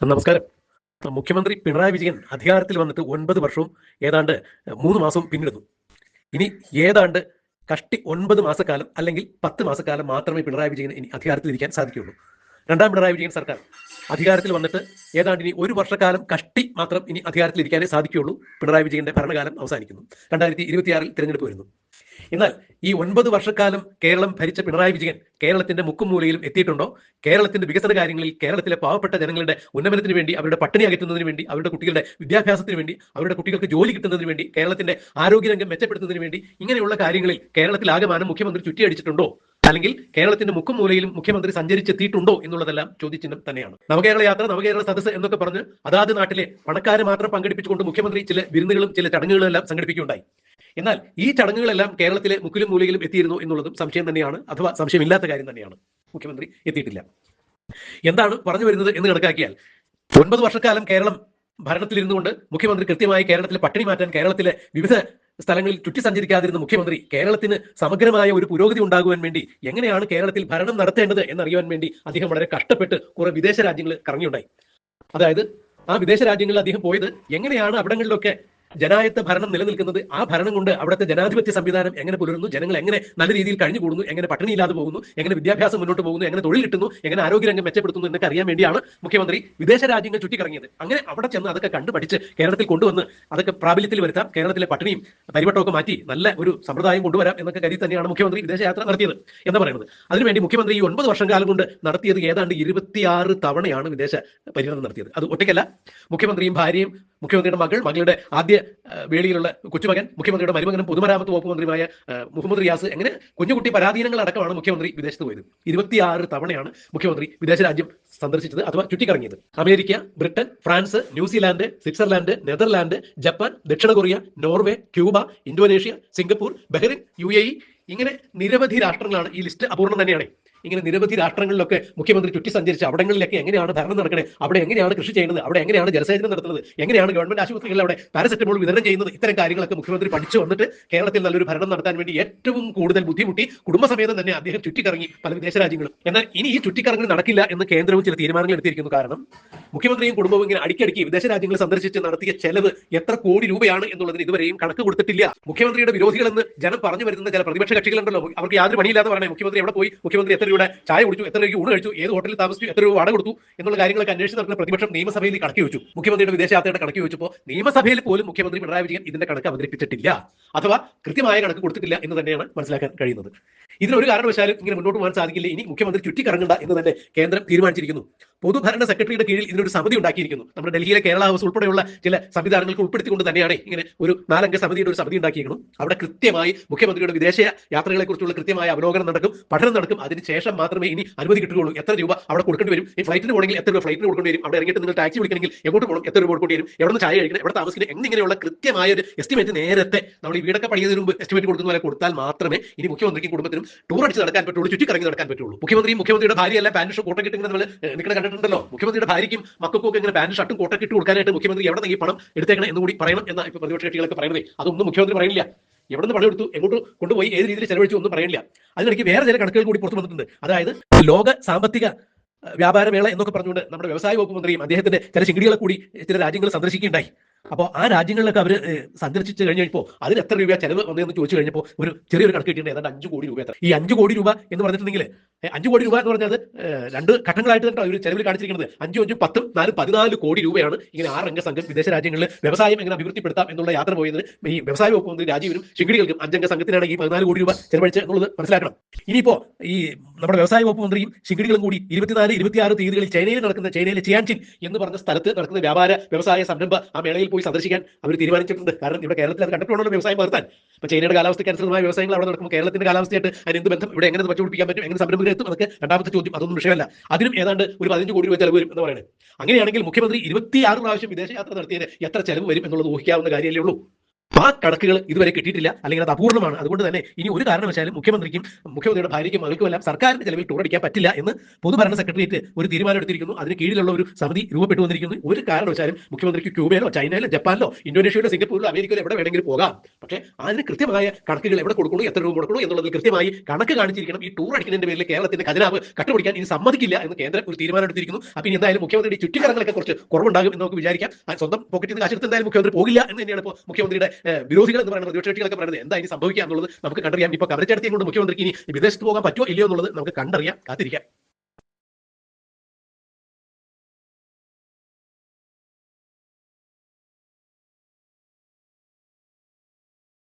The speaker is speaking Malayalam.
നമസ്കാരം. മുഖ്യമന്ത്രി പിണറായി വിജയൻ അധികാരത്തിൽ വന്നിട്ട് ഒൻപത് വർഷവും ഏതാണ്ട് മൂന്ന് മാസവും പിന്നിടുന്നു. ഇനി ഏതാണ്ട് കഷ്ടി ഒൻപത് മാസക്കാലം അല്ലെങ്കിൽ പത്ത് മാസക്കാലം മാത്രമേ പിണറായി വിജയൻ ഇനി അധികാരത്തിൽ ഇരിക്കാൻ സാധിക്കുകയുള്ളൂ. രണ്ടാം പിണറായി വിജയൻ സർക്കാർ അധികാരത്തിൽ വന്നിട്ട് ഏതാണ്ട് ഇനി ഒരു വർഷക്കാലം കഷ്ടി മാത്രം ഇനി അധികാരത്തിൽ ഇരിക്കാനേ സാധിക്കുകയുള്ളൂ. പിണറായി വിജയന്റെ ഭരണകാലം അവസാനിക്കുന്നു. രണ്ടായിരത്തി ഇരുപത്തിയാറിൽ തിരഞ്ഞെടുപ്പ് വരുന്നു. എന്നാൽ ഈ ഒൻപത് വർഷക്കാലം കേരളം ഭരിച്ച പിണറായി വിജയൻ കേരളത്തിന്റെ മുക്കും മൂലയിലും എത്തിയിട്ടുണ്ടോ? കേരളത്തിന്റെ വികസന കാര്യങ്ങളിൽ കേരളത്തിലെ പാവപ്പെട്ട ജനങ്ങളുടെ ഉന്നമനത്തിന് വേണ്ടി അവരുടെ പട്ടിണി അകറ്റുന്നതിന് വേണ്ടി അവരുടെ കുട്ടികളുടെ വിദ്യാഭ്യാസത്തിന് വേണ്ടി അവരുടെ കുട്ടികൾക്ക് ജോലി കിട്ടുന്നതിന് വേണ്ടി കേരളത്തിന്റെ ആരോഗ്യരംഗം മെച്ചപ്പെടുത്തുന്നതിന് വേണ്ടി ഇങ്ങനെയുള്ള കാര്യങ്ങളിൽ കേരളത്തിൽ ആകമാനം മുഖ്യമന്ത്രി ചുറ്റിയടിച്ചിട്ടുണ്ടോ? അല്ലെങ്കിൽ കേരളത്തിന്റെ മുക്കും മൂലയിലും മുഖ്യമന്ത്രി സഞ്ചരിച്ചെത്തിയിട്ടുണ്ടോ എന്നുള്ളതെല്ലാം ചോദ്യചിഹ്നം തന്നെയാണ്. നവകേരള യാത്ര നവകേരള സദസ് എന്നൊക്കെ പറഞ്ഞ് അതാത് നാട്ടിലെ പണക്കാരെ മാത്രം പങ്കെടുപ്പിച്ചുകൊണ്ട് മുഖ്യമന്ത്രി ചില വിരുന്നുകളും ചില ചടങ്ങുകളും എല്ലാം സംഘടിപ്പിക്കുകയുണ്ടായി. എന്നാൽ ഈ ചടങ്ങുകളെല്ലാം കേരളത്തിലെ മുക്കിലും മൂലയിലും എത്തിയിരുന്നു എന്നുള്ളതും സംശയം തന്നെയാണ് അഥവാ സംശയമില്ലാത്ത കാര്യം തന്നെയാണ് മുഖ്യമന്ത്രി എത്തിയിട്ടില്ല. എന്താണ് പറഞ്ഞു വരുന്നത് എന്ന് കണക്കാക്കിയാൽ ഒൻപത് വർഷക്കാലം കേരളം ഭരണത്തിലിരുന്നുകൊണ്ട് മുഖ്യമന്ത്രി കൃത്യമായി കേരളത്തിലെ പട്ടിണി മാറ്റാൻ കേരളത്തിലെ വിവിധ സ്ഥലങ്ങളിൽ ചുറ്റി സഞ്ചരിക്കാതിരുന്ന മുഖ്യമന്ത്രി കേരളത്തിന് സമഗ്രമായ ഒരു പുരോഗതി ഉണ്ടാകുവാൻ വേണ്ടി എങ്ങനെയാണ് കേരളത്തിൽ ഭരണം നടത്തേണ്ടത് എന്നറിയുവാൻ വേണ്ടി അദ്ദേഹം വളരെ കഷ്ടപ്പെട്ട് കുറെ വിദേശ രാജ്യങ്ങൾ കറങ്ങിയുണ്ടായി. അതായത് ആ വിദേശ രാജ്യങ്ങളിൽ അദ്ദേഹം പോയത് എങ്ങനെയാണ് അവിടങ്ങളിലൊക്കെ ജനായത്ത ഭരണം നിലനിൽക്കുന്നത് ആ ഭരണം കൊണ്ട് അവിടുത്തെ ജനാധിപത്യ സംവിധാനം എങ്ങനെ പുലരുന്നു ജനങ്ങൾ എങ്ങനെ നല്ല രീതിയിൽ കഴിഞ്ഞു കൂടുന്നു എങ്ങനെ പട്ടിണിയില്ലാതെ പോകുന്നു എങ്ങനെ വിദ്യാഭ്യാസം മുന്നോട്ട് പോകുന്നു എങ്ങനെ തൊഴിൽ കിട്ടുന്നു എങ്ങനെ ആരോഗ്യരംഗം മെച്ചപ്പെടുത്തുന്നു എന്നൊക്കെ അറിയാൻ വേണ്ടിയാണ് മുഖ്യമന്ത്രി വിദേശ രാജ്യങ്ങൾ ചുറ്റിക്കറങ്ങിയത്. അങ്ങനെ അവിടെ ചെന്ന് അതൊക്കെ കണ്ടു പഠിച്ച് കേരളത്തിൽ കൊണ്ടുവന്ന് അതൊക്കെ പ്രാബല്യത്തിൽ വരുത്താം കേരളത്തിലെ പട്ടിണിയും പരിവട്ടമൊക്കെ മാറ്റി നല്ല ഒരു സമ്പ്രദായം കൊണ്ടുവരാം എന്നൊക്കെ കരുതി തന്നെയാണ് മുഖ്യമന്ത്രി വിദേശ യാത്ര നടത്തിയത് എന്ന് പറയുന്നത്. അതിനുവേണ്ടി മുഖ്യമന്ത്രി ഈ ഒൻപത് വർഷം കാലം കൊണ്ട് നടത്തിയത് ഏതാണ്ട് ഇരുപത്തിയാറ് തവണയാണ് വിദേശ പര്യടനം നടത്തിയത്. അത് ഒറ്റയ്ക്കല്ല മുഖ്യമന്ത്രിയും ഭാര്യയും മുഖ്യമന്ത്രിയുടെ മകൾ മകളുടെ ആദ്യ വേളിയിലുള്ള കൊച്ചുമകൻ മുഖ്യമന്ത്രിയുടെ മരുമകനും പൊതുമരാമത്ത് വകുപ്പ് മന്ത്രിയുമായ മുഹമ്മദ് റിയാസ് എങ്ങനെ കുഞ്ഞുകുട്ടി പരാധീനങ്ങൾ അടക്കമാണ് മുഖ്യമന്ത്രി വിദേശത്ത് പോയത്. ഇരുപത്തിയാറ് തവണയാണ് മുഖ്യമന്ത്രി വിദേശ രാജ്യം സന്ദർശിച്ചത് അഥവാ ചുറ്റിക്കറങ്ങിയത്. America Britain France New Zealand Switzerland Netherland Japan ദക്ഷിണ Korea Norway Cuba Indonesia Singapore Bahrain U ഇങ്ങനെ നിരവധി രാഷ്ട്രങ്ങളാണ് ഈ ലിസ്റ്റ് അപൂർണം തന്നെയാണ്. ഇങ്ങനെ നിരവധി രാഷ്ട്രങ്ങളിലൊക്കെ മുഖ്യമന്ത്രി ചുറ്റി സഞ്ചരിച്ച് അവിടങ്ങളിലൊക്കെ എങ്ങനെയാണ് ഭരണം നടക്കുന്നത് അവിടെ എങ്ങനെയാണ് കൃഷി ചെയ്യുന്നത് അവിടെ എങ്ങനെയാണ് ജലസേചനം നടത്തുന്നത് എങ്ങനെയാണ് ഗവൺമെന്റ് ആശുപത്രികളിൽ അവിടെ പാരസെറ്റമോൾ വിതരണം ചെയ്യുന്നത് ഇത്തരം കാര്യങ്ങളൊക്കെ മുഖ്യമന്ത്രി പഠിച്ചു വന്നിട്ട് കേരളത്തിൽ നല്ലൊരു ഭരണം നടത്താൻ വേണ്ടി ഏറ്റവും കൂടുതൽ ബുദ്ധിമുട്ടി കുടുംബസമേതം തന്നെ അദ്ദേഹം ചുറ്റിക്കറങ്ങി പല വിദേശ രാജ്യങ്ങളും. എന്നാൽ ഇനി ഈ ചുറ്റിക്കറങ്ങൽ നടക്കില്ല എന്ന് കേന്ദ്രവും ചില തീരുമാനങ്ങൾ എടുത്തിരിക്കുന്നു. കാരണം മുഖ്യമന്ത്രിയും കുടുംബവും ഇങ്ങനെ അടിക്കടിക്ക് വിദേശ രാജ്യങ്ങൾ സന്ദർശിച്ച് നടത്തിയ ചെലവ് എത്ര കോടി രൂപയാണ് എന്നുള്ളതിന് ഇതുവരെയും കണക്ക് കൊടുത്തിട്ടില്ല. മുഖ്യമന്ത്രിയുടെ വിരോധികളെന്ന് ജനം പറഞ്ഞു വരുന്ന ചില പ്രതിപക്ഷ കക്ഷികളുണ്ടല്ലോ അവർക്ക് യാതൊരു പണിയില്ലാതെ പറഞ്ഞാൽ മുഖ്യമന്ത്രി എവിടെ പോയി? മുഖ്യമന്ത്രി എത്ര രൂപയുടെ ചായ കുടിച്ചു എത്ര രൂപയ്ക്ക് ഊണ് കഴിച്ചു ഏത് ഹോട്ടലിൽ താമസിച്ചു എത്ര രൂപ വാടക കൊടുത്തു എന്നുള്ള കാര്യങ്ങളൊക്കെ അന്വേഷിച്ച് നടക്കുന്ന പ്രതിപക്ഷം നിയമസഭയിൽ കണക്കി വെച്ചു മുഖ്യമന്ത്രിയുടെ വിദേശയാത്രയുടെ കണക്കി വെച്ചപ്പോൾ നിയമസഭയിൽ പോലും മുഖ്യമന്ത്രി പിണറായി വിജയൻ ഇതിന്റെ കണക്ക് അവതരിപ്പിച്ചിട്ടില്ല. അഥവാ കൃത്യമായ കണക്ക് കൊടുത്തിട്ടില്ല എന്ന് തന്നെയാണ് മനസ്സിലാക്കാൻ കഴിയുന്നത്. ഇതിനൊരു കാരണവശാലും ഇങ്ങനെ മുന്നോട്ട് പോകാൻ സാധിക്കില്ല. ഇനി മുഖ്യമന്ത്രി ചുറ്റിക്കറങ്ങണ്ട എന്ന് തന്നെ കേന്ദ്രം തീരുമാനിച്ചിരിക്കുന്നു. പൊതുഭരണ സെക്രട്ടറിയുടെ കീഴിൽ ഇതിനൊരു സമിതി ഉണ്ടാക്കിയിരിക്കുന്നു. നമ്മുടെ ഡൽഹിയിലെ കേരള ഹൗസ് ഉൾപ്പെടെയുള്ള ചില സംവിധാനങ്ങൾക്ക് ഉൾപ്പെടുത്തിക്കൊണ്ട് തന്നെയാണ് ഇങ്ങനെ ഒരു നാലംഗ സമിതിയുടെ ഒരു സമിതി ഉണ്ടാക്കിയിരിക്കുന്നു അവിടെ കൃത്യമായി മുഖ്യമന്ത്രിയുടെ വിദേശ യാത്രകളെക്കുറിച്ചുള്ള കൃത്യമായ അവലോകനം നടക്കും പഠനം നടക്കും. അതിനുശേഷം മാത്രമേ ഇനി അനുമതി കിട്ടുകയുള്ളൂ. എത്ര രൂപ അവിടെ കൊടുക്കേണ്ടി വരും? ഈ ഫ്ലൈറ്റിന് പോകണമെങ്കിൽ എത്ര രൂപ ഫ്ലൈറ്റിന് കൊടുക്കേണ്ടി വരും? അവിടെ ഇറങ്ങിയിട്ട് നിങ്ങൾ ടാക്സി വിളിക്കണമെങ്കിൽ എങ്ങോട്ട് പോകണം? എത്ര രൂപ കൊടുക്കേണ്ടി വരും? എവിടെ നിന്ന് ചായ കഴിക്കണം? എവിടെ താമസിക്കണം? എന്നിങ്ങനെയുള്ള കൃത്യമായ ഒരു എസ്റ്റിമേറ്റ് നേരത്തെ നമ്മൾ ഈ വീടൊക്കെ പണിയതിന് മുമ്പ് എസ്റ്റിമേറ്റ് കൊടുക്കുന്ന പോലെ കൊടുത്താൽ മാത്രമേ ഇനി മുഖ്യമന്ത്രിക്കും കുടുംബത്തിനും ടൂർ അടിച്ച് നടക്കാൻ പറ്റുള്ളൂ ചുറ്റിക്കറങ്ങി നടക്കാൻ പറ്റുള്ളൂ. മുഖ്യമന്ത്രിയും മുഖ്യമന്ത്രിയുടെ ഭാര്യയല്ല? പാന്റ് ഷർട്ട് കോട്ടൊക്കെ ഇങ്ങനെ നമ്മൾ നിൽക്കുന്ന കണ്ടിട്ടുണ്ടല്ലോ? മുഖ്യമന്ത്രിയുടെ ഭാര്യയ്ക്കും മക്കൾക്കും ഇങ്ങനെ പാന്റ് ഷർട്ടും കോട്ടൊക്കെ കൊടുക്കാനായിട്ട് മുഖ്യമന്ത്രി എവിടെ നിന്ന് ഈ പണം എടുത്തേക്കണം എന്ന് കൂടി പറയണം എന്ന ഇപ്പൊ പ്രതിപക്ഷ കക്ഷികളൊക്കെ പറയുന്നത്. അതൊന്നും മുഖ്യമന്ത്രി പറയുന്നില്ല. എവിടെ നിന്ന് പണം എടുത്തു എങ്ങോട്ട് കൊണ്ടുപോയി ഏത് രീതിയിൽ ചെലവഴിച്ചു ഒന്നും പറയില്ല അതിനിടയ്ക്ക് വേറെ ചില കണക്കുകൾ കൂടി പുറത്തു വന്നിട്ടുണ്ട്. അതായത് ലോക സാമ്പത്തിക വ്യാപാരമേള എന്നൊക്കെ പറഞ്ഞുകൊണ്ട് നമ്മുടെ വ്യവസായ വകുപ്പ് മന്ത്രിയും അദ്ദേഹത്തിന്റെ ചില ചിങ്കിടികളെ കൂടി ചില രാജ്യങ്ങൾ സന്ദർശിക്കുകയുണ്ടായി. അപ്പോൾ ആ രാജ്യങ്ങളിലൊക്കെ അവർ സന്ദർശിച്ച് കഴിഞ്ഞപ്പോൾ അതിന് എത്ര രൂപ ചെലവ് വന്നതെന്ന് ചോദിച്ചു കഴിഞ്ഞപ്പോൾ ഒരു ചെറിയൊരു കണക്ക് കിട്ടിയിട്ടുണ്ട്. ഏതാണ്ട് അഞ്ച് കോടി രൂപ എത്ര. ഈ അഞ്ച് കോടി രൂപ എന്ന് പറഞ്ഞിട്ടുണ്ടെങ്കിൽ അഞ്ച് കോടി രൂപ എന്ന് പറഞ്ഞത് രണ്ട് ഘട്ടങ്ങളായിട്ട് കേട്ടോ ഒരു ചെലവിൽ കാണിച്ചിരിക്കുന്നത്. അഞ്ചും അഞ്ചും പത്തും നാലും പതിനാല് കോടി രൂപയാണ് ഇങ്ങനെ ആറംഗ സംഘം വിദേശ രാജ്യങ്ങളിൽ വ്യവസായം എങ്ങനെ അഭിവൃദ്ധിപ്പെടുത്താം എന്നുള്ള യാത്ര പോയത് ഈ വ്യവസായ വകുപ്പ് മന്ത്രി രാജീവിനും ശിങ്കിടികൾക്കും അഞ്ചംഗ സംഘത്തിനാണ് ഈ പതിനാല് കോടി രൂപ ചെലവഴിച്ചത് എന്നുള്ളത് മനസ്സിലാക്കണം. ഇനിയിപ്പോ ഈ നമ്മുടെ വ്യവസായ വകുപ്പ് മന്ത്രിയും ശിങ്കിടികളും കൂടി ഇരുപത്തിനാല് ഇരുപത്തിയാറ് തീയതികളിൽ ചൈനയിൽ നടക്കുന്ന ചൈനയിലെ ചിയാൻചിൻ എന്ന് പറഞ്ഞ സ്ഥലത്ത് നടക്കുന്ന വ്യാപാര വ്യവസായ സംരംഭ ആ മേളയിൽ പോയി സന്ദർശിക്കാൻ അവർ തീരുമാനിച്ചിട്ടുണ്ട്. കാരണം ഇവിടെ കേരളത്തിൽ അത് കണ്ടിട്ടുണ്ടല്ലോ വ്യവസായം പകർത്താൻ. ഇപ്പൊ ചൈനയുടെ കാലാവസ്ഥയ്ക്ക് അനുസൃതമായ വ്യവസായങ്ങൾ അവിടെ നടക്കുമ്പോൾ കേരളത്തിന്റെ കാലാവസ്ഥയായിട്ട് അതിന് എന്ത് ബന്ധം? ഇവിടെ എങ്ങനെ വച്ചുപിടിപ്പിക്കാൻ പറ്റും? എങ്ങനെ സംരംഭങ്ങൾ എത്തും? അതൊക്കെ രണ്ടാമത്തെ ചോദ്യം. അതൊന്നും വിഷയമല്ല. അതിനും ഏതാണ്ട് ഒരു പതിനഞ്ച് കോടി രൂപ ചെലവ് വരും എന്ന് പറയുന്നത്. അങ്ങനെയാണെങ്കിൽ മുഖ്യമന്ത്രി ഇരുപത്തിയാറ് പ്രാവശ്യം വിദേശയാത്ര നടത്തിയത് എത്ര ചെലവ് വരും എന്നുള്ളത് ഊഹിക്കാവുന്ന കാര്യമല്ലേ ഉള്ളൂ. ആ കണക്കുകൾ ഇതുവരെ കിട്ടിയിട്ടില്ല. അല്ലെങ്കിൽ അത് അപൂർണമാണ് അതുകൊണ്ട് തന്നെ ഇനി ഒരു കാരണവശാലും മുഖ്യമന്ത്രിക്കും മുഖ്യമന്ത്രിയുടെ ഭാര്യയ്ക്കും മകൾക്കുമെല്ലാം സർക്കാരിന്റെ ചെലവിൽ ടൂർ അടിക്കാൻ പറ്റില്ല എന്ന് പൊതുഭരണ സെക്രട്ടേറിയറ്റ് ഒരു തീരുമാനം എടുത്തിരിക്കുന്നു. അതിന് കീഴിലുള്ള ഒരു സമിതി രൂപപ്പെട്ടു വന്നിരിക്കുന്നു. ഒരു കാരണവശാലും മുഖ്യമന്ത്രിക്ക് ക്യൂബയിലോ ചൈനയിലോ ജപ്പാനിലോ ഇന്തോനേഷ്യയിലോ സിംഗപ്പൂരിലോ അമേരിക്കയിലോ എവിടെ വേണമെങ്കിലും പോകാം. പക്ഷേ അതിന് കൃത്യമായ കണക്കുകൾ എവിടെ കൊടുക്കണോ എത്ര രൂപ കൊടുക്കണോ എന്നുള്ളതിൽ കൃത്യമായി കണക്ക് കാണിച്ചിരിക്കണം. ഈ ടൂർ അടിക്കുന്നതിന്റെ പേരിൽ കേരളത്തിന്റെ ഖജനാവ് കട്ടുപിടിക്കാൻ ഇനി സമ്മതിക്കില്ല എന്ന് കേന്ദ്രം ഒരു തീരുമാനം എടുത്തിരിക്കുന്നു. അപ്പൊ ഇനി എന്തായാലും മുഖ്യമന്ത്രിയുടെ ചുറ്റിക്കറങ്ങളൊക്കെ കുറച്ച് കുറവുണ്ടാകും എന്ന് നമുക്ക് വിചാരിക്കാം. സ്വന്തം പോക്കറ്റിൽ നിന്ന് കാശെടുത്ത് എന്തായാലും മുഖ്യമന്ത്രി പോകില്ല എന്ന് തന്നെയാണ് ഇപ്പോൾ മുഖ്യമന്ത്രിയുടെ വിരോധികൾ എന്ന് പറയുന്നത് പ്രതിപക്ഷ കക്ഷികളൊക്കെ പറയുന്നത് എന്താ ഇനി സംഭവിക്കുക എന്നുള്ളത് നമുക്ക് കണ്ടറിയാം. ഇപ്പൊ കവരച്ചടത്തിയും കൊണ്ട് മുഖ്യമന്ത്രിക്ക് ഇനി വിദേശത്ത് പോകാൻ പറ്റുമോ ഇല്ലയോ എന്നുള്ളത് നമുക്ക് കണ്ടറിയാം. കാത്തിരിക്കാം.